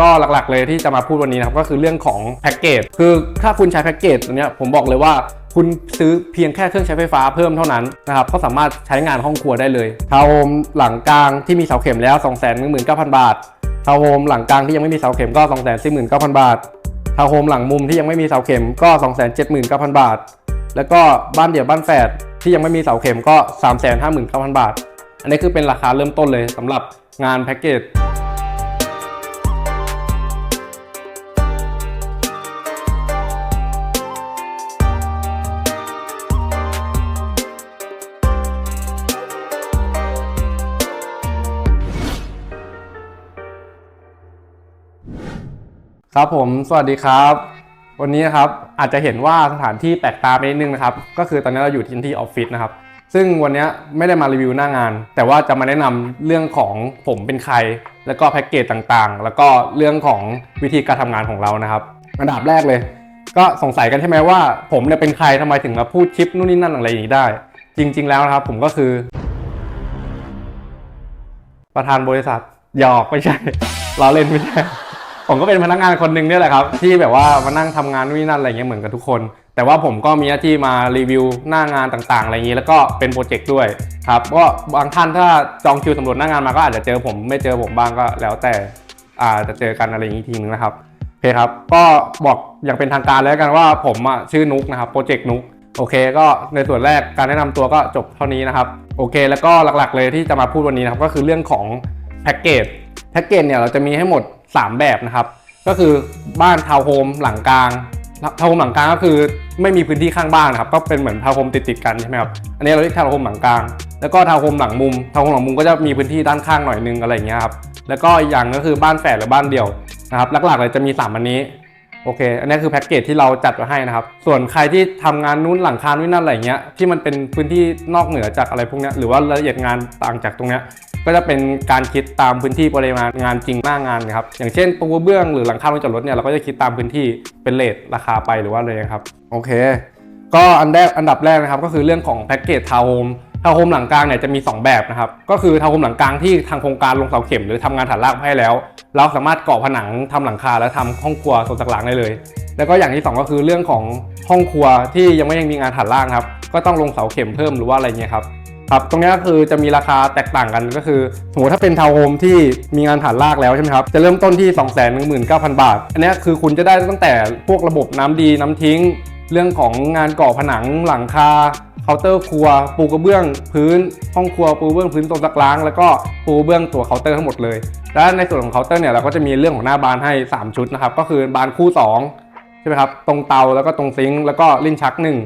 ก็หลักๆเลยที่จะมาพูดวันนี้นะครับก็คือเรื่องของแพ็กเกจคือถ้าคุณใช้แพ็กเกจตัวเนี้ยผมบอกเลยว่าคุณซื้อเพียงแค่เครื่องใช้ไฟฟ้าเพิ่มเท่านั้นนะครับก็สามารถใช้งานห้องครัวได้เลยทาวโฮมหลังกลางที่มีเสาเข็มแล้ว 2 1 9 0 0 0 บาททาวโฮมหลังกลางที่ยังไม่มีเสาเข็มก็ 2 4 9 0 0 0 บาททาวโฮมหลังมุมที่ยังไม่มีเสาเข็มก็ 2 7 9 0 0 0 บาท แล้วก็บ้านเดี่ยวบ้านแฝดที่ยังไม่มีเสาเข็มก็ 3 5 9 0 0 0 บาท อันนี้คือเป็นราคาเริ่มต้นเลยสำหรับงานแพ็กเกจ ครับผมสวัสดีครับ วันนี้นะครับอาจจะเห็นว่าสถานที่แปลกตาไปนิดนึงนะครับก็คือตอนนี้เราอยู่ที่ที่ออฟฟิศนะครับซึ่งวันนี้ไม่ได้มารีวิวหน้างาน แต่ว่าจะมาแนะนำเรื่องของผมเป็นใคร แล้วก็แพ็กเกจต่างๆ แล้วก็เรื่องของวิธีการทำงานของเรานะครับอันดับแรกเลย ก็สงสัยกันใช่ไหมว่า ผมเนี่ยเป็นใครทำไมถึงมาพูดคลิปนู่นนี่นั่นอะไรอย่างนี้ได้ จริง ๆ แล้วนะครับผมก็คือ ประธานบริษัทหยอกไม่ใช่ล้อเล่นไม่ใช่ ผมก็เป็นพนักงานคนหนึ่งเนี่ยแหละครับที่แบบว่ามานั่งทำงานนู่นนนั่นอะไรเงี้ยเหมือนกับทุกคน แต่ว่าผมก็มีหน้าที่มารีวิวหน้างานต่างๆอะไรอย่างนี้แล้วก็เป็นโปรเจกต์ด้วยครับก็บางท่านถ้าจองคิวสำรวจหน้างานมาก็อาจจะเจอผมไม่เจอผมบ้างก็แล้วแต่อาจจะเจอกันอะไรอย่างนี้ทีนึงนะครับโอเคครับก็บอกอย่างเป็นทางการแล้วกันว่าผมอะชื่อนุกนะครับโปรเจกต์นุกโอเค ก็ในส่วนแรกการแนะนำตัวก็จบเท่านี้นะครับโอเค แล้วก็หลักๆเลยที่จะมาพูดวันนี้นะครับก็คือเรื่องของแพ็กเกจ แพ็กเกจเนี่ยเราจะมีให้หมด 3 แบบนะครับ ก็คือบ้านทาวน์โฮมหลังกลางทาวน์โฮมหลังกลางก็คือไม่มีพื้นที่ข้างบ้านนะครับ ก็เป็นเหมือนทาวน์โฮมติดติดๆกันใช่ไหมครับ อันนี้เราเรียกทาวน์โฮมหลังกลาง แล้วก็ทาวน์โฮมหลังมุม ทาวน์โฮมหลังมุมก็จะมีพื้นที่ด้านข้างหน่อยนึงอะไรอย่างเงี้ยครับ แล้วก็อีกอย่างก็คือบ้านแฝดหรือบ้านเดี่ยวนะครับ หลักๆเลยจะมี 3 อันนี้ โอเค อันนี้คือแพ็กเกจที่เราจัดไว้ให้นะครับ ส่วนใครที่ทำงานนู้นหลังคานู้นนั่นอะไรเงี้ย ที่มันเป็นพื้นที่นอกเหนือจากอะไรพวกนี้หรือว่ารายละเอียดงานต่างจากตรงเนี้ย ก็จะเป็นการคิดตามพื้นที่ปริมาณงานจริงหน้างานนะครับอย่างเช่นปูกระเบื้องหรือหลังคาลงจอดรถเนี่ยเราก็จะคิดตามพื้นที่เป็นเลทราคาไปหรือว่าเลยครับโอเค ก็อันแรกอันดับแรกนะครับก็คือเรื่องของแพ็กเกจทาวน์โฮมทาวน์โฮมหลังกลางเนี่ยจะมี 2 แบบนะครับ ก็คือทาวน์โฮมหลังกลางที่ทางโครงการลงเสาเข็มหรือทำงานฐานรากให้แล้ว เราสามารถก่อผนังทำหลังคาและทำห้องครัวส่วนต่างๆได้เลย แล้วก็อย่างที่สองก็คือเรื่องของห้องครัวที่ยังไม่ยังมีงานฐานรากครับ ก็ต้องลงเสาเข็มเพิ่มหรือว่าอะไรเงี้ยครับ ครับตรงนี้ก็คือจะมีราคาแตกต่างกันก็คือ สมมติถ้าเป็นทาวน์โฮมที่มีงานฐานรากแล้วใช่ไหมครับจะเริ่มต้นที่ 2 1 9 0 0 0 บาท อันนี้คือคุณจะได้ตั้งแต่พวกระบบน้ำดีน้ำทิ้ง เรื่องของงานก่อผนังหลังคาเคาน์เตอร์ครัว ปูกระเบื้อง พื้น ห้องครัวปูกระเบื้องพื้นต๊ะซักล้าง แล้วก็ปูกระเบื้องตัวเคาน์เตอร์ทั้งหมดเลย และในส่วนของเคาน์เตอร์เนี่ยเราก็จะมีเรื่องของหน้าบานให้ 3 ชุดนะครับก็คือบานคู่ 2 ใช่ไหมครับตรงเตาแล้วก็ตรงซิงค์แล้วก็ลิ้นชักหนึ่ง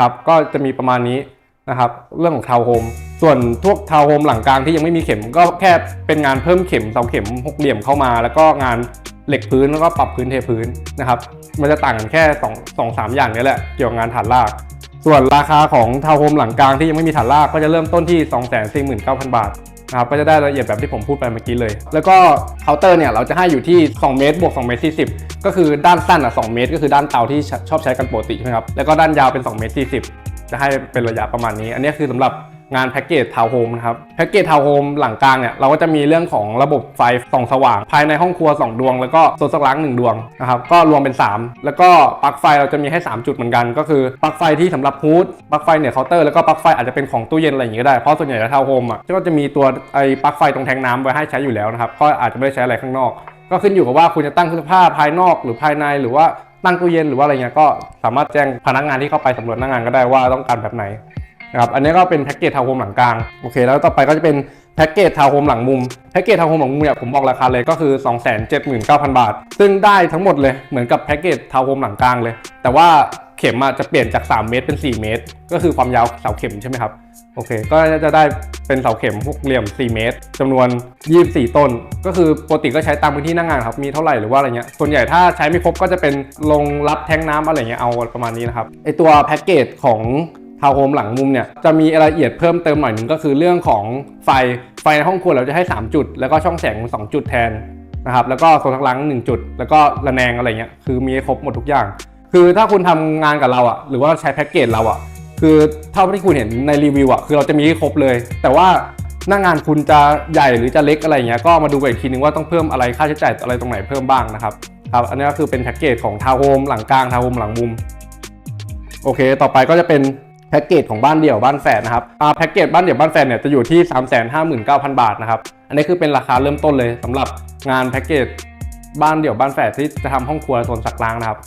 ครับก็จะมีประมาณนี้ นะครับเรื่องของทาวน์โฮมส่วนพวกทาวน์โฮมหลังกลางที่ยังไม่มีเข็ม ก็แค่เป็นงานเพิ่มเข็มเสาเข็มหกเหลี่ยมเข้ามา แล้วก็งานเหล็กพื้นแล้วก็ปรับพื้นเทพื้นนะครับมันจะต่างกันแค่2 2 3อย่างนี้แหละเกี่ยวกับงานฐานราก ส่วนราคาของทาวน์โฮมหลังกลางที่ยังไม่มีฐานรากก็จะเริ่มต้นที่ 249,000 บาทนะครับก็จะได้รายละเอียดแบบที่ผมพูดไปเมื่อกี้เลย แล้วก็เคาน์เตอร์เนี่ยเราจะให้อยู่ที่ 2 เมตรบวก2เมตร40 ก็คือด้านสั้นอะ2เมตร ก็คือด้านเตาที่ชอบใช้กันปกติใช่ครับแล้วก็ด้านยาวเป็น2เมตร40 จะให้เป็นระยะประมาณนี้ อันนี้คือสำหรับงานแพ็กเกจทาวน์โฮมนะครับแพ็กเกจทาวน์โฮมหลังกลางเนี่ยเราก็จะมีเรื่องของระบบไฟส่องสว่าง ภายในห้องครัว 2 ดวง แล้วก็โซนสักล้าง1ดวงนะครับก็รวมเป็น 3 แล้วก็ปลั๊กไฟเราจะมีให้ 3 จุดเหมือนกัน ก็คือปลั๊กไฟที่สำหรับฮูดปลั๊กไฟเนี่ยเคาน์เตอร์แล้วก็ปลั๊กไฟอาจจะเป็นของตู้เย็นอะไรอย่างงี้ก็ได้เพราะส่วนใหญ่แล้วทาวน์โฮมอะก็จะมีตัวไอ้ปลั๊กไฟตรงแทงน้ำไว้ให้ใช้อยู่แล้วนะครับก็อาจจะไม่ได้ใช้อะไรข้างนอก ก็ขึ้นอยู่กับว่าคุณจะตั้งเครื่อผ้าภายนอกหรือภายในหรือว่า ตั้งตู้เย็นหรือว่าอะไรเงี้ยก็สามารถแจ้งพนักงานที่เข้าไปสำรวจหน้างานก็ได้ว่าต้องการแบบไหนนะครับอันนี้ก็เป็นแพ็กเกจทาวน์โฮมหลังกลางโอเค แล้วต่อไปก็จะเป็นแพ็กเกจทาวน์โฮมหลังมุมแพ็กเกจทาวน์โฮมหลังมุมเนี่ยผมบอกราคาเลยก็คือ 279,000 บาท ซึ่งได้ทั้งหมดเลยเหมือนกับแพ็กเกจทาวน์โฮมหลังกลางเลย แต่ว่า เข็มอะจะเปลี่ยนจาก 3 เมตรเป็น 4 เมตร ก็คือความยาวเสาเข็มใช่ไหมครับโอเค ก็จะได้เป็นเสาเข็มหกเหลี่ยม 4 เมตรจำนวน 24 ต้น ก็คือปกติก็ใช้ตามพื้นที่หน้างานครับ มีเท่าไหร่หรือว่าอะไรเงี้ย ส่วนใหญ่ถ้าใช้ไม่ครบก็จะเป็นลงรับแทงน้ำอะไรเงี้ยเอาประมาณนี้นะครับไอตัวแพ็กเกจของทาวน์โฮมหลังมุมเนี่ยจะมีรายละเอียดเพิ่มเติมหน่อยหนึงก็คือเรื่องของไฟไฟในห้องครัวเราจะให้ 3 จุด แล้วก็ช่องแสง 2 จุดแทนนะครับแล้วก็โซนทักล้าง1 จุด แล้วก็ระแนงอะไรเงี้ยคือมีให้ครบหมดทุกอย่าง คือถ้าคุณทำงานกับเราอะหรือว่าใช้แพ็กเกจเราอะคือเท่าที่คุณเห็นในรีวิวอะคือเราจะมีให้ครบเลย แต่ว่าหน้างงานคุณจะใหญ่หรือจะเล็กอะไรเงี้ยก็มาดูกันอีกทีนึงว่าต้องเพิ่มอะไรค่าใช้จ่ายอะไรตรงไหนเพิ่มบ้างนะครับครับอันนี้ก็คือเป็นแพ็กเกจของทาวน์โฮมหลังกลางทาวน์โฮมหลังมุมโอเค ต่อไปก็จะเป็นแพ็กเกจของบ้านเดี่ยวบ้านแฝดนะครับอ่าแพ็กเกจบ้านเดี่ยวบ้านแฝดเนี่ยจะอยู่ที่ 359,000 บาทนะครับ อันนี้คือเป็นราคาเริ่มต้นเลยสำหรับงานแพ็กเกจบ้านเดี่ยวบ้านแฝดที่จะทำห้องครัวโซนสักล้างนะครับ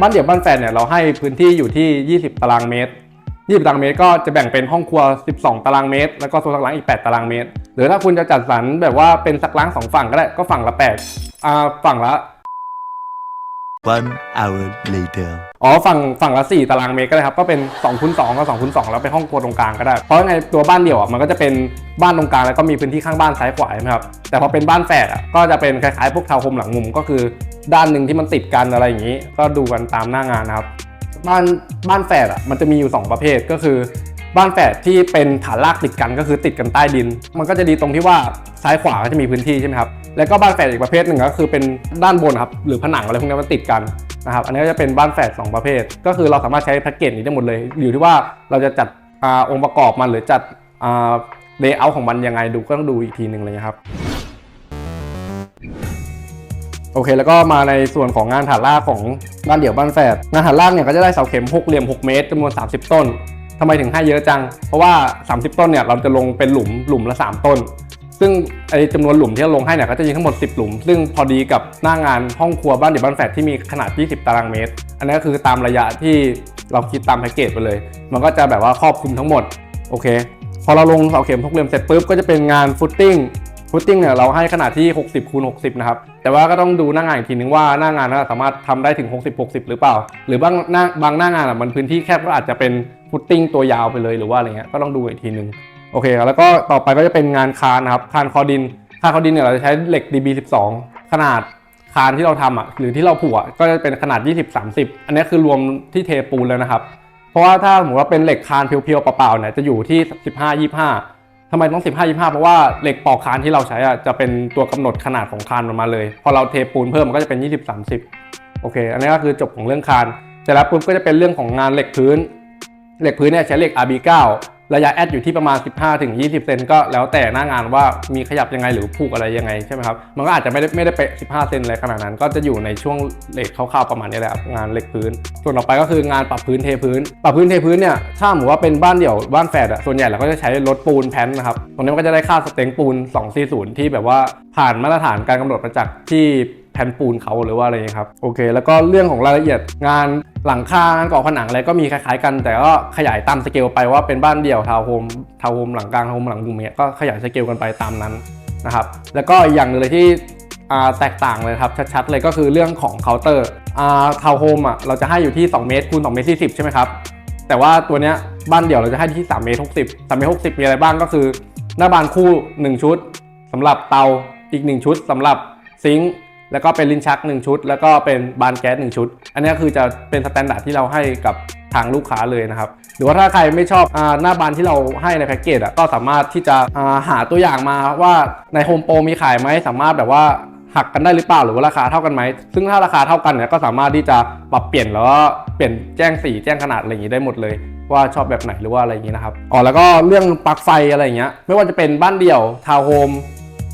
บ้านเดี่ยวบ้านแฝดเนี่ยเราให้พื้นที่อยู่ที่ 20 ตารางเมตร 20 ตารางเมตรก็จะแบ่งเป็นห้องครัว 12 ตารางเมตร แล้วก็โซนสักล้างอีก 8 ตารางเมตร หรือถ้าคุณจะจัดสรรแบบว่าเป็นสักล้างสองฝั่งก็ได้ก็ฝั่งละ8อ่าฝั่งละ One hour later. อ๋อฝั่งฝั่งละ 4 ตารางเมตรก็ได้ครับ ก็เป็น2คูณ2ก็2คูณ2แล้วเป็นห้องครัวตรงกลางก็ได้ เพราะยังไงตัวบ้านเดี่ยวอะมันก็จะเป็นบ้านตรงกลางแล้วก็มีพื้นที่ข้างบ้านซ้ายขวาใช่ไหมครับ แต่พอเป็นบ้านแฝดอะก็จะเป็นคล้ายๆพวกทาวน์โฮมหลังมุมก็คือด้านหนึ่งที่มันติดกันอะไรอย่างนี้ ก็ดูกันตามหน้างานนะครับ บ้านบ้านแฝดอะมันจะมีอยู่ 2 ประเภทก็คือ บ้านแฝดที่เป็นฐานรากติดกันก็คือติดกันใต้ดิน มันก็จะดีตรงที่ว่าซ้ายขวาก็จะมีพื้นที่ใช่ไหมครับ แล้วก็บ้านแฝดอีกประเภทหนึ่งก็คือเป็นด้านบนครับหรือผนังอะไรพวกนี้มันติดกันนะครับอันนี้ก็จะเป็นบ้านแฝดสองประเภท ก็คือเราสามารถใช้แพ็กเกจนี้ได้หมดเลย อยู่ที่ว่าเราจะจัดอองค์ประกอบมันหรือจัดเลเยอร์ของมันยังไงดูก็ต้องดูอีกทีหนึ่งเลยครับโอเคแล้วก็มาในส่วนของงานฐานรากของบ้านเดี่ยวบ้านแฝดงานฐานรากเนี่ยก็จะได้เสาเข็มหกเหลี่ยม 6 เมตรจำนวน 30 ต้น ทำไมถึงให้เยอะจัง เพราะว่า 30 ต้นเนี่ยเราจะลงเป็นหลุมหลุมละ 3 ต้น ซึ่งไอจำนวนหลุมที่เราลงให้เนี่ยก็จะมีทั้งหมด 10 หลุม ซึ่งพอดีกับหน้างานห้องครัวบ้านเดี่ยวบ้านแฝดที่มีขนาด 20 ตารางเมตร อันนี้ก็คือตามระยะที่เราคิดตามแพ็กเกจไปเลย มันก็จะแบบว่าครอบคลุมทั้งหมด โอเค พอเราลงเสาเข็มหกเหลี่ยมเสร็จปุ๊บก็จะเป็นงานฟุตติ้งฟุตติ้งเนี่ยเราให้ขนาดที่ 60คูณ60 นะครับ แต่ว่าก็ต้องดูหน้างานอีกทีนึงว่าหน้างานนั้นสามารถทำได้ถึง 60 60 หรือเปล่า หรือบางหน้าบางหน้างานอะมันพื้นที่แคบก็อาจจะเป็น ฟุตติ้งตัวยาวไปเลยหรือว่าอะไรเงี้ยก็ต้องดูอีกทีนึงโอเคแล้วก็ต่อไปก็จะเป็นงานคานนะครับคานคอดินคานคอดินเนี่ยเราจะใช้เหล็ก DB12 ขนาดคานที่เราทำอะหรือที่เราผูกอะก็จะเป็นขนาด 20 30 อันนี้คือรวมที่เทปูนแล้วนะครับเพราะว่าถ้าสมมติว่าเป็นเหล็กคานเพียวๆเปล่าๆเนี่ยจะอยู่ที่ 15 25ทำไมต้อง 15 25 เพราะว่าเหล็กปอกคานที่เราใช้อะจะเป็นตัวกำหนดขนาดของคานมันมาเลย พอเราเทปูนเพิ่มมันก็จะเป็น 20 30 โอเค อันนี้ก็คือจบของเรื่องคานเสร็จแล้วปุ๊บก็จะเป็นเรื่องของงานเหล็กพื้น เหล็กพื้นเนี่ยใช้เหล็ก RB9 ระยะแอดอยู่ที่ประมาณ 15ถึง20 เซนก็แล้วแต่หน้างานว่ามีขยับยังไงหรือผูกอะไรยังไงใช่ไหมครับ มันก็อาจจะไม่ได้ไม่ได้เป๊ะ15 เซนอะไรขนาดนั้น ก็จะอยู่ในช่วงเลทคร่าวๆประมาณนี้แหละครับงานเหล็กพื้น ส่วนต่อไปก็คืองานปรับพื้นเทพื้น ปรับพื้นเทพื้นเนี่ยถ้าสมมติว่าเป็นบ้านเดี่ยวบ้านแฝดอะส่วนใหญ่เราก็จะใช้รถปูนแพนนะครับตรงนี้มันก็จะได้ค่าสเต็งปูน240ที่แบบว่าผ่านมาตรฐานการกำหนดมาจากที่ แผ่นปูนเขาหรือว่าอะไรอย่างนี้ครับโอเค แล้วก็เรื่องของรายละเอียดงานหลังคางานก่อผนังอะไรก็มีคล้ายๆกัน แต่ก็ขยายตามสเกลไปว่าเป็นบ้านเดี่ยวทาวน์โฮมทาวน์โฮมหลังกลางทาวน์โฮมหลังมุมเนี้ยก็ขยายสเกลกันไปตามนั้นนะครับแล้วก็อย่างหนึ่งเลยที่แตกต่างเลยครับชัดๆเลยก็คือเรื่องของเคาน์เตอร์ทาวน์โฮมอะเราจะให้อยู่ที่ 2 เมตรคูณ2เมตร40 ใช่ไหมครับ แต่ว่าตัวเนี้ยบ้านเดี่ยวเราจะให้ที่3เมตร60 3เมตร60 มีอะไรบ้างก็คือ หน้าบานคู่ 1 ชุดสำหรับเตาอีก 1 ชุดสำหรับซิงค์ แล้วก็เป็นลิ้นชัก 1 ชุด แล้วก็เป็นบานแก๊ส1ชุด อันนี้คือจะเป็นสแตนดาร์ดที่เราให้กับทางลูกค้าเลยนะครับ หรือว่าถ้าใครไม่ชอบอหน้าบานที่เราให้ในแพ็กเกจอะก็สามารถที่จะาหาตัวอย่างมาว่าในโฮมโปรมีขายไหมสามารถแบบว่าหักกันได้หรือเปล่าหรือว่าราคาเท่ากันไหม ซึ่งถ้าราคาเท่ากันเนี่ยก็สามารถที่จะปรับเปลี่ยนแล้วก็เปลี่ยนแจ้งสีแจ้งขนาดอะไรอย่างนี้ได้หมดเลย ว่าชอบแบบไหนหรือว่าอะไรอย่างนี้นะครับอ๋อแล้วก็เรื่องปลั๊กไฟอะไรอย่างเงี้ยไม่ว่าจะเป็นบ้านเดี่ยวทาวน์โฮม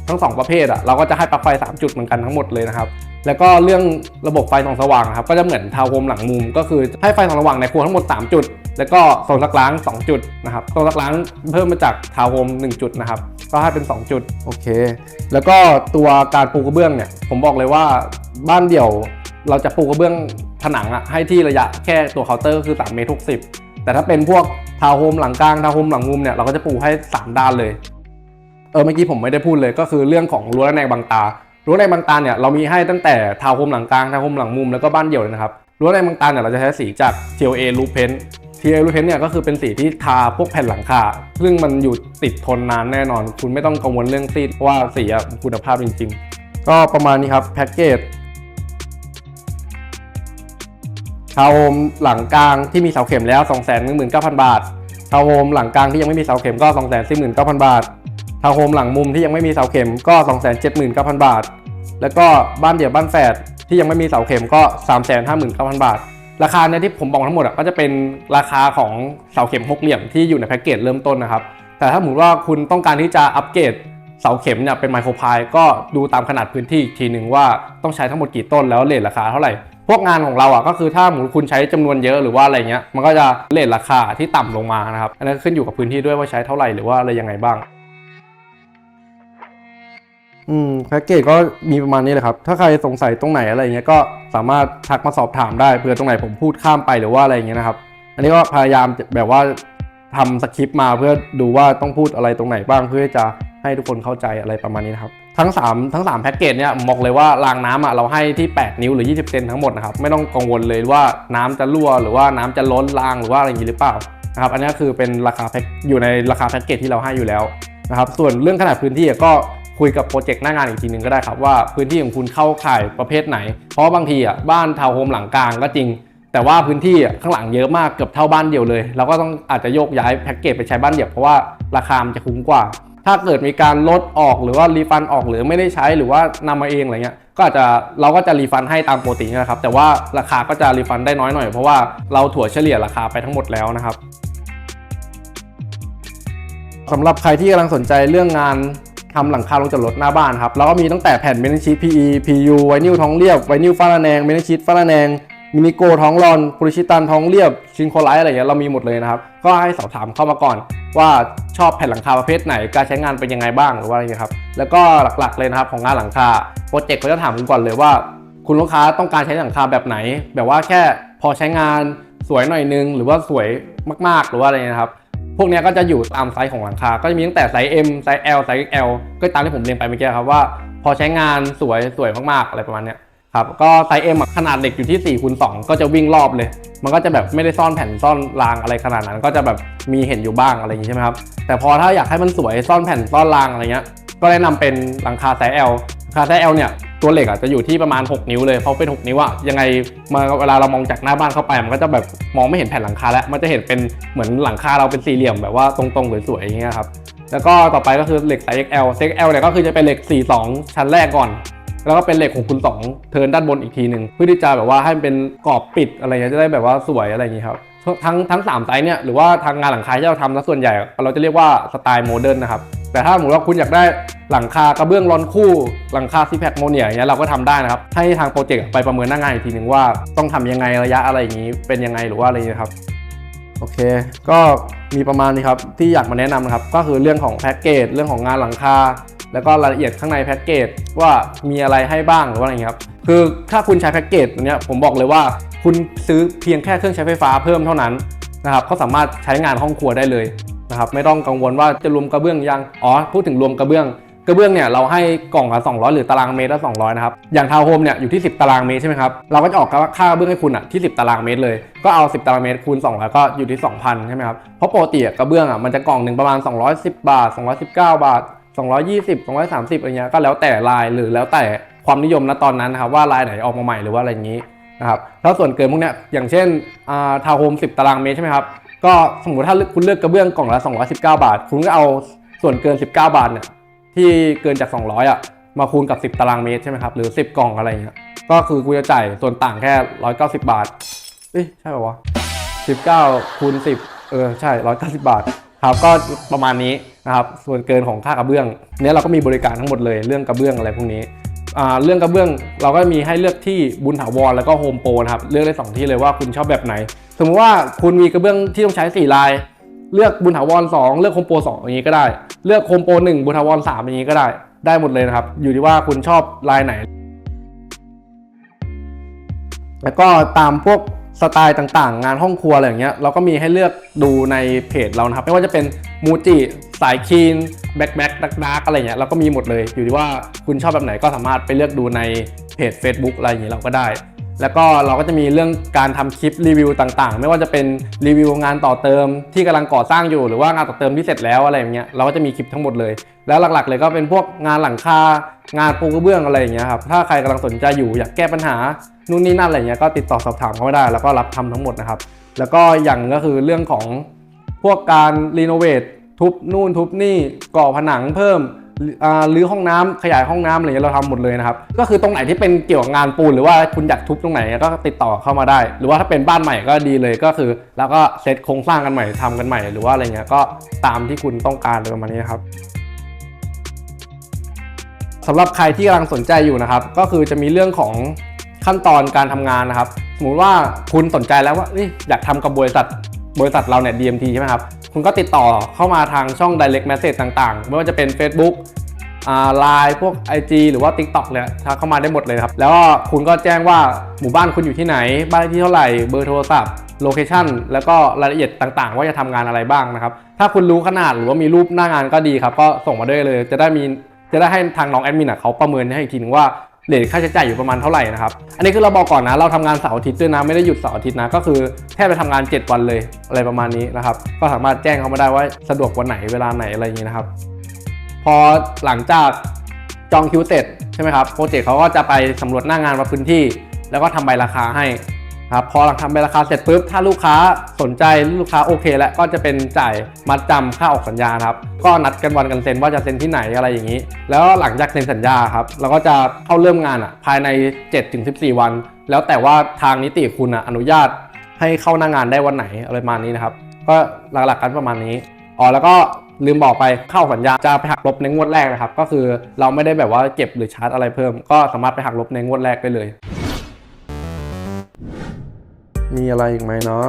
ทั้งสองประเภทอะเราก็จะให้ปลั๊กไฟ 3 จุดเหมือนกันทั้งหมดเลยนะครับแล้วก็เรื่องระบบไฟส่องสว่างครับก็จะเหมือนทาวน์โฮมหลังมุม ก็คือให้ไฟส่องสว่างในครัวทั้งหมด 3 จุด แล้วก็โซนซักล้าง 2 จุดนะครับโซนซักล้างเพิ่มมาจากทาวน์โฮม1 จุดนะครับก็ให้เป็น 2 จุดโอเค แล้วก็ตัวการปูกระเบื้องเนี่ยผมบอกเลยว่าบ้านเดี่ยวเราจะปูกระเบื้องผนังอะให้ที่ระยะแค่ตัวเคาน์เตอร์คือ3เมตร60แต่ถ้าเป็นพวกทาวน์โฮมหลังกลางทาวน์โฮมหลังมุมเนี่ยเราก็จะปูให้ 3 ด้านเลย เออเมื่อกี้ผมไม่ได้พูดเลยก็คือเรื่องของรั้วระแนงบางตา รั้วระแนงบางตาเนี่ยเรามีให้ตั้งแต่ทาวน์โฮมหลังกลางทาวน์โฮมหลังมุมแล้วก็บ้านเดี่ยวเลยนะครับรั้วระแนงบางตาเนี่ยเราจะใช้สีจาก TLA Loop Paint TLA Loop Paint เนี่ยก็คือเป็นสีที่ทาพวกแผ่นหลังคาซึ่งมันอยู่ติดทนนานแน่นอน คุณไม่ต้องกังวลเรื่องซีดว่าสีอะคุณภาพจริง ๆ ก็ประมาณนี้ครับแพ็กเกจทาวน์โฮมหลังกลางที่มีเสาเข็มแล้ว 2 1 9 0 0 0 บาททาวน์โฮมหลังกลางที่ยังไม่มีเสาเข็มก็ 2 4 9 0 0 0 บาท ทาวน์โฮมหลังมุมที่ยังไม่มีเสาเข็มก็ 2 7 9 0 0 0 บาท แล้วก็บ้านเดี่ยวบ้านแฝดที่ยังไม่มีเสาเข็มก็ 3 5 9 0 0 0 บาท ราคาเนี่ยที่ผมบอกทั้งหมดอะก็จะเป็นราคาของเสาเข็มหกเหลี่ยมที่อยู่ในแพ็กเกจเริ่มต้นนะครับ แต่ถ้าสมมติว่าคุณต้องการที่จะอัปเกรดเสาเข็มเนี่ยเป็นไมโครพายก็ดูตามขนาดพื้นที่อีกทีหนึ่งว่าต้องใช้ทั้งหมดกี่ต้นแล้วเลทราคาเท่าไหร่ พวกงานของเราอะก็คือถ้าสมมติคุณใช้จำนวนเยอะหรือว่าอะไรเงี้ยมันก็จะเลทราคาที่ต่ำลงมานะครับอันนั้นขึ้นอยู่กับพื้นที่ด้วยว่าใช้เท่าไหร่หรือว่าอะไรยังไงบ้าง อืมแพ็กเกจก็มีประมาณนี้แหละครับ ถ้าใครสงสัยตรงไหนอะไรเงี้ยก็สามารถทักมาสอบถามได้เผื่อตรงไหนผมพูดข้ามไปหรือว่าอะไรเงี้ยนะครับ อันนี้ก็พยายามจะแบบว่าทำสคริปต์มาเพื่อดูว่าต้องพูดอะไรตรงไหนบ้างเพื่อจะให้ทุกคนเข้าใจอะไรประมาณนี้นะครับ ทั้ง 3 ทั้ง3แพ็กเกจเนี่ยบอกเลยว่ารางน้ำอะเราให้ที่ 8 นิ้วหรือ 20 เซนทั้งหมดนะครับ ไม่ต้องกังวลเลยว่าน้ำจะรั่วหรือว่าน้ำจะล้นรางหรือว่าอะไรอย่างนี้หรือเปล่านะครับอันนี้คือเป็นราคาแพ็กอยู่ในราคาแพ็กเกจที่เราให้อยู่แล้วนะครับส่วนเรื่องขนาดพื้นที่ก็ คุยกับโปรเจกต์หน้างานอีกทีหนึ่งก็ได้ครับว่าพื้นที่ของคุณเข้าข่ายประเภทไหน เพราะว่าบางทีอะบ้านทาวน์โฮมหลังกลางก็จริง แต่ว่าพื้นที่ข้างหลังเยอะมากเกือบเท่าบ้านเดียวเลยเราก็ต้องอาจจะโยกย้ายแพ็กเกจไปใช้บ้านเดี่ยวเพราะว่าราคามันจะคุ้มกว่า ถ้าเกิดมีการลดออกหรือว่ารีฟันออกหรือไม่ได้ใช้หรือว่านำมาเองอะไรเงี้ยก็อาจจะเราก็จะรีฟันให้ตามปกตินะครับ แต่ว่าราคาก็จะรีฟันได้น้อยหน่อยเพราะว่าเราถั่วเฉลี่ยราคาไปทั้งหมดแล้วนะครับสำหรับใครที่กำลังสนใจเรื่องงาน ทำหลังคาลงจอดรถหน้าบ้านครับเราก็มีตั้งแต่แผ่นเมนชีต PE PU ไวนิลท้องเรียบไวนิลฟ้าระแนงเมนชีตฟ้าระแนงมินิโกท้องรอนโพลิชิตันท้องเรียบชินโคไลท์อะไรเงี้ยเรามีหมดเลยนะครับ ก็ให้สอบถามเข้ามาก่อน ว่าชอบแผ่นหลังคาประเภทไหนการใช้งานเป็นยังไงบ้างหรือว่าอะไรเงี้ยครับแล้วก็หลักๆเลยนะครับของงานหลังคาโปรเจกต์เขาจะถามคุณก่อนเลยว่า คุณลูกค้าต้องการใช้หลังคาแบบไหน แบบว่าแค่พอใช้งานสวยหน่อยนึง หรือว่าสวยมากๆ หรือว่าอะไรเงี้ครับ พวกนี้ก็จะอยู่ตามไซส์ของหลังคา ก็จะมีตั้งแต่ไซส์ M ไซส์ L ไซส์ XL ก็ตามที่ผมเรียนไปเมื่อกี้ครับว่า พอใช้งานสวยสวยมากๆอะไรประมาณนี้ครับก็ไซส์ M อะขนาดเหล็กอยู่ที่4คูณ2ก็จะวิ่งรอบเลย มันก็จะแบบไม่ได้ซ่อนแผ่นซ่อนรางอะไรขนาดนั้น ก็จะแบบมีเห็นอยู่บ้างอะไรอย่างนี้ใช่ไหมครับแต่พอถ้าอยากให้มันสวยซ่อนแผ่นซ่อนรางอะไรเงี้ยก็แนะนำเป็นหลังคาไซส์ L หลัง คาไซส์ L เนี่ยตัวเหล็กอะจะอยู่ที่ประมาณ 6 นิ้วเลยเพราะเป็น 6 นิ้วอะยังไงมาเวลาเรามองจากหน้าบ้านเข้าไป มันก็จะแบบมองไม่เห็นแผ่นหลังคาแล้ว มันจะเห็นเป็นเหมือนหลังคาเราเป็นสี่เหลี่ยมแบบว่าตรงๆสวยๆอย่างเงี้ยครับแล้วก็ต่อไปก็คือเหล็กไซส์ XL ไซส์ XL เนี่ยก็คือจะเป็นเหล็ก 42 ชั้นแรกก่อน แล้วก็เป็นเหล็กของคุณ2เทินด้านบนอีกทีหนึ่งเพื่อที่จะแบบว่าให้มันเป็นกรอบปิดอะไรเงี้ยจะได้แบบว่าสวยอะไรอย่างงี้ครับทั้งทั้งสามไซส์เนี่ยหรือว่าทางงานหลังคาที่เราทำแล้วส่วนใหญ่ เราจะเรียกว่าสไตล์โมเดิร์นนะครับ แต่ถ้าสมมติว่าคุณอยากได้หลังคากระเบื้องรอนคู่หลังคาซีแพคโมเนียอย่างเงี้ยเราก็ทำได้นะครับ ให้ทางโปรเจกต์ไปประเมินหน้างานอีกทีหนึ่งว่าต้องทำยังไงระยะอะไรอย่างงี้ เป็นยังไงหรือว่าอะไรอย่างนี้ครับโอเค ก็มีประมาณนี้ครับที่อยากมาแนะนำนะครับ ก็คือเรื่องของแพ็กเกจเรื่องของงานหลังคา แล้วก็รายละเอียดข้างในแพ็กเกจว่ามีอะไรให้บ้างหรือว่าอะไรอย่างนี้ครับ คือถ้าคุณใช้แพ็กเกจตัวเนี้ยผมบอกเลยว่า คุณซื้อเพียงแค่เครื่องใช้ไฟฟ้าเพิ่มเท่านั้นนะครับก็สามารถใช้งานห้องครัวได้เลย นะครับไม่ต้องกังวลว่าจะรวมกระเบื้องยังอ๋อพูดถึงรวมกระเบื้องกระเบื้องเนี่ยเราให้กล่องละ200 หรือตารางเมตรละ200 นะครับ อย่างทาวน์โฮมเนี่ยอยู่ที่ 10 ตารางเมตรใช่ไหมครับ เราก็จะออกค่ากระเบื้องให้คุณอะที่ 10 ตารางเมตรเลย ก็เอา 10 ตารางเมตรคูณ200ก็อยู่ที่ 2,000 ใช่ไหมครับ เพราะปกติกระเบื้องอะมันจะกล่องหนึ่งประมาณ 210 บาท 219 บาท 220 230อะไรเงี้ย ก็แล้วแต่ลายหรือแล้วแต่ความนิยมณตอนนั้นนะครับว่าลายไหนออกมาใหม่หรือว่าอะไรอย่างนี้นะครับ แล้วส่วนเกินพวกเนี้ยอย่างเช่นทาวน์โฮม 10 ตารางเมตรใช่ไหมครับ ก็สมมติถ้าคุณเลือกกระเบื้องกล่องละ 219 บาท คุณก็เอาส่วนเกิน 19 บาทเนี่ยที่เกินจาก 200อะมาคูณกับ 10 ตารางเมตรใช่ไหมครับหรือ 10 กล่องอะไรเงี้ยก็คือกูจะจ่ายส่วนต่างแค่ 190 บาทเอ๊ะใช่ป่าวะ19คูณ10 เออใช่ 190 บาทครับก็ประมาณนี้นะครับส่วนเกินของค่ากระเบื้องเนี้ยเราก็มีบริการทั้งหมดเลยเรื่องกระเบื้องอะไรพวกนี้ เรื่องกระเบื้องเราก็มีให้เลือกที่บุญถาวรแล้วก็โฮมโปรนะครับเลือกได้สองที่เลยว่าคุณชอบแบบไหน สมมติว่าคุณมีกระเบื้องที่ต้องใช้ 4 ลาย เลือกบุญถาวร2เลือกโฮมโปร2อย่างนี้ก็ได้ เลือกโฮมโปร1บุญถาวร3อย่างนี้ก็ได้ได้หมดเลยนะครับ อยู่ที่ว่าคุณชอบลายไหน แล้วก็ตามพวก สไตล์ต่างๆ งานห้องครัวอะไรอย่างเงี้ยเราก็มีให้เลือกดูในเพจเรานะครับ ไม่ว่าจะเป็นมูจิสายคีนแบ็คแบ็คดักดักอะไรเงี้ยเราก็มีหมดเลยอยู่ที่ว่าคุณชอบแบบไหนก็สามารถไปเลือกดูในเพจ Facebook อะไรอย่างเงี้ยเราก็ได้ แล้วก็เราก็จะมีเรื่องการทำคลิปรีวิวต่างๆ ไม่ว่าจะเป็นรีวิวงานต่อเติมที่กำลังก่อสร้างอยู่หรือว่างานต่อเติมที่เสร็จแล้วอะไรอย่างเงี้ยเราก็จะมีคลิปทั้งหมดเลย แล้วหลักๆ เลยก็เป็นพวกงานหลังคางานปูกระเบื้องอะไรอย่างเงี้ยครับถ้าใครกำลังสนใจอยู่อยากแก้ปัญหานู่นนี่นั่นอะไรเงี้ยก็ติดต่อสอบถามเขาได้ แล้วก็รับทำทั้งหมดนะครับ แล้วก็อย่างก็คือเรื่องของพวกการรีโนเวททุบนู่นทุบนี่ก่อผนังเพิ่ม อ่ารื้อห้องน้ำขยายห้องน้ำอะไรเงี้ยเราทำหมดเลยนะครับ ก็คือตรงไหนที่เป็นเกี่ยวกับงานปูนหรือว่าคุณอยากทุบตรงไหนก็ติดต่อเข้ามาได้ หรือว่าถ้าเป็นบ้านใหม่ก็ดีเลยก็คือ แล้วก็เซตโครงสร้างกันใหม่ทำกันใหม่ หรือว่าอะไรเงี้ยก็ตามที่คุณต้องการประมาณนี้ครับสำหรับใครที่กำลังสนใจอยู่นะครับ ก็คือจะมีเรื่องของขั้นตอนการทำงานนะครับ สมมติว่าคุณสนใจแล้วว่าอยากทำกับบริษัท บริษัทเราเนี่ย DMT ใช่ไหมครับ คุณก็ติดต่อเข้ามาทางช่อง direct message ต่างๆ ไม่ว่าจะเป็น Facebook ไลน์พวก IG หรือว่า TikTok เนี่ยทักเข้ามาได้หมดเลยครับ แล้วก็คุณก็แจ้งว่าหมู่บ้านคุณอยู่ที่ไหน บ้านเลขที่เท่าไหร่ เบอร์โทรศัพท์ โลเคชันแล้วก็รายละเอียดต่างๆ ว่าจะทำงานอะไรบ้างนะครับ ถ้าคุณรู้ขนาดหรือว่ามีรูปหน้างานก็ดีครับ ก็ส่งมาด้วยเลย จะได้มีจะได้ให้ทางน้องแอดมินเขาประเมินให้อีกทีนึงว่า เลทค่าใช้จ่ายอยู่ประมาณเท่าไหร่นะครับ อันนี้คือเราบอกก่อนนะ เราทำงานเสาร์อาทิตย์ด้วยนะ ไม่ได้หยุดเสาร์อาทิตย์นะ ก็คือแทบไปทำงาน 7 วันเลยอะไรประมาณนี้นะครับ ก็สามารถแจ้งเขามาได้ว่าสะดวกวันไหนเวลาไหนอะไรอย่างนี้นะครับ พอหลังจากจองคิวเสร็จใช่ไหมครับ โปรเจกต์เขาก็จะไปสำรวจหน้างานมาพื้นที่ แล้วก็ทำใบราคาให้ ครับพอหลังทำใบราคาเสร็จปุ๊บถ้าลูกค้าสนใจลูกค้าโอเค แล้วก็จะเป็นจ่ายมัดจำค่าออกสัญญาครับก็นัดกันวันกันเซ็นว่าจะเซ็นที่ไหนอะไรอย่างนี้ แล้วหลังจากเซ็นสัญญาครับเราก็จะเข้าเริ่มงานอะภายใน 7-14 วัน แล้วแต่ว่าทางนิติคุณอะอนุญาตให้เข้าหน้างานได้วันไหนอะไรประมาณนี้นะครับก็หลักๆกันประมาณนี้อ๋อแล้วก็ลืมบอกไปเข้าสัญญาจะไปหักลบในงวดแรกนะครับ ก็คือเราไม่ได้แบบว่าเก็บหรือชาร์จอะไรเพิ่ม ก็สามารถไปหักลบในงวดแรกได้เลย มีอะไรอีกไหมเนาะ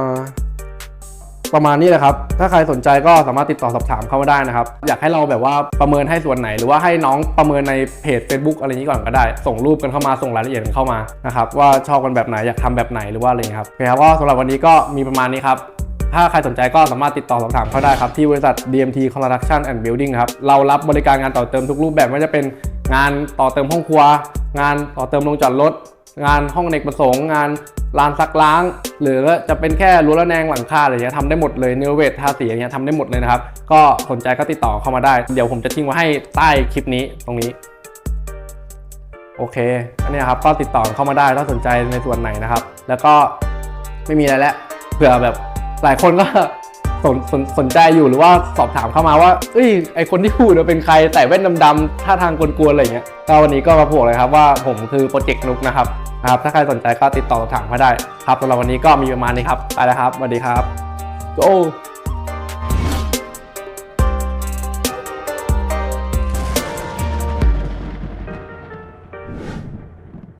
ประมาณนี้แหละครับ ถ้าใครสนใจก็สามารถติดต่อสอบถามเข้ามาได้นะครับ อยากให้เราแบบว่าประเมินให้ส่วนไหน หรือว่าให้น้องประเมินในเพจ Facebook อะไรนี้ก่อนก็ได้ ส่งรูปกันเข้ามา ส่งรายละเอียดกันเข้ามานะครับว่าชอบกันแบบไหน อยากทำแบบไหนหรือว่าอะไรครับโอเคครับก็สำหรับวันนี้ก็มีประมาณนี้ครับ ถ้าใครสนใจก็สามารถติดต่อสอบถามเข้าได้ครับ ที่บริษัท DMT Construction and Building ครับ เรารับบริการงานต่อเติมทุกรูปแบบไม่ว่าจะเป็นงานต่อเติมห้องครัว งานต่อเติมโรงจอดรถ งานห้องอเนกประสงค์งานลานซักล้าง หรือจะเป็นแค่รั้วระแนงหลังคาอะไรเงี้ยทำได้หมดเลยเนวเวททาสีอย่างเงี้ยทำได้หมดเลยนะครับ ก็สนใจก็ติดต่อเข้ามาได้ เดี๋ยวผมจะทิ้งไว้ให้ใต้คลิปนี้ตรงนี้ โอเคอันนี้ครับก็ติดต่อเข้ามาได้ถ้าสนใจในส่วนไหนนะครับ แล้วก็ไม่มีอะไรแล้วเผื่อแบบหลายคนก็ สนสนสนใจอยู่หรือว่าสอบถามเข้ามาว่า เอ้ยไอคนที่พูดเนี่ยเป็นใครแต่แว่นดำๆท่าทางกวนๆอะไรเงี้ยก็วันนี้ก็มาบอกเลยครับว่าผมคือโปรเจกต์นุกนะครับนะครับ ถ้าใครสนใจก็ติดต่อสอบถามมาได้ ครับสำหรับวันนี้ก็มีประมาณนี้ครับไปแล้วครับสวัสดีครับโอ้